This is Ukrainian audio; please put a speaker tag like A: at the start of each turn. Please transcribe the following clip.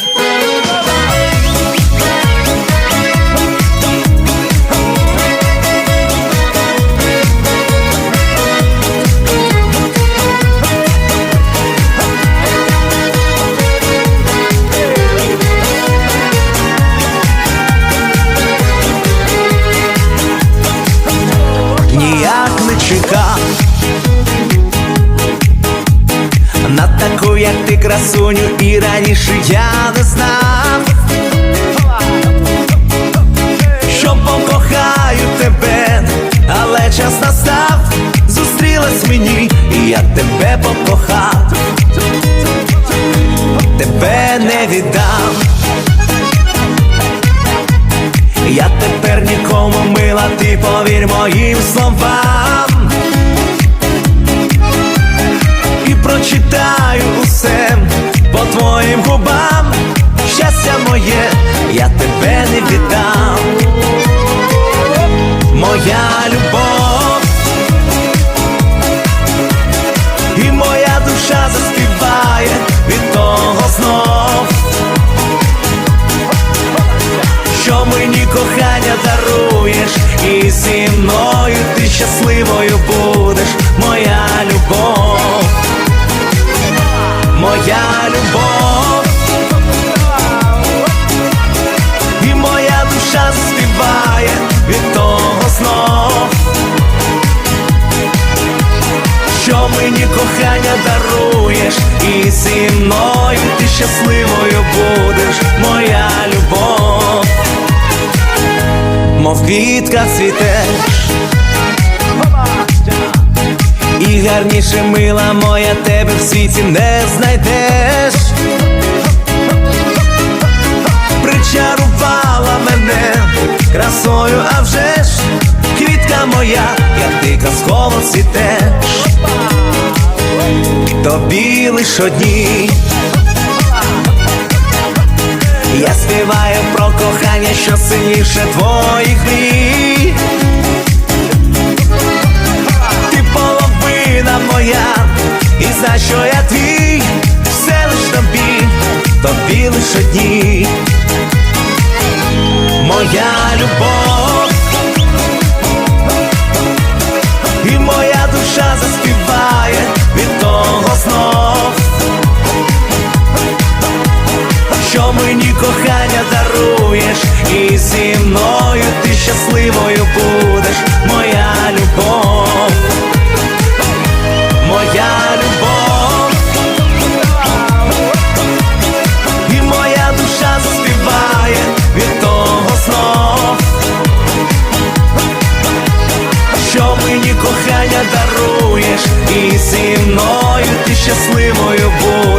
A: Yeah. Як ти красуню, і раніше я не знав, що покохаю тебе, але час настав, зустрілась мені, і я тебе покохав, тебе не віддам. Я тепер нікому мила, ти повір моїм словам твоїм губам. Щастя моє, я тебе не віддам. Моя любов. І моя душа заспіває від того знов. Що мені кохання даруєш, і зі мною ти щасливою будеш, моя любов, моя любов, заспіває від того знов, що мені кохання даруєш, і зі мною ти щасливою будеш, моя любов. Мов квітка цвітеш І гарніше мила моя тебе в світі не знайдеш моя, як ти казково цвітеш Тобі лиш одній я співаю про кохання, що сильніше твоїх мрій. Ти половина моя, і за що я твій, все лиш тобі, тобі лиш одній що мені кохання даруєш, і зі мною ти щасливою будеш, моя любов, моя любов, і моя душа заспіває від того знов, що мені кохання даруєш, і зі мною ти щасливою будеш.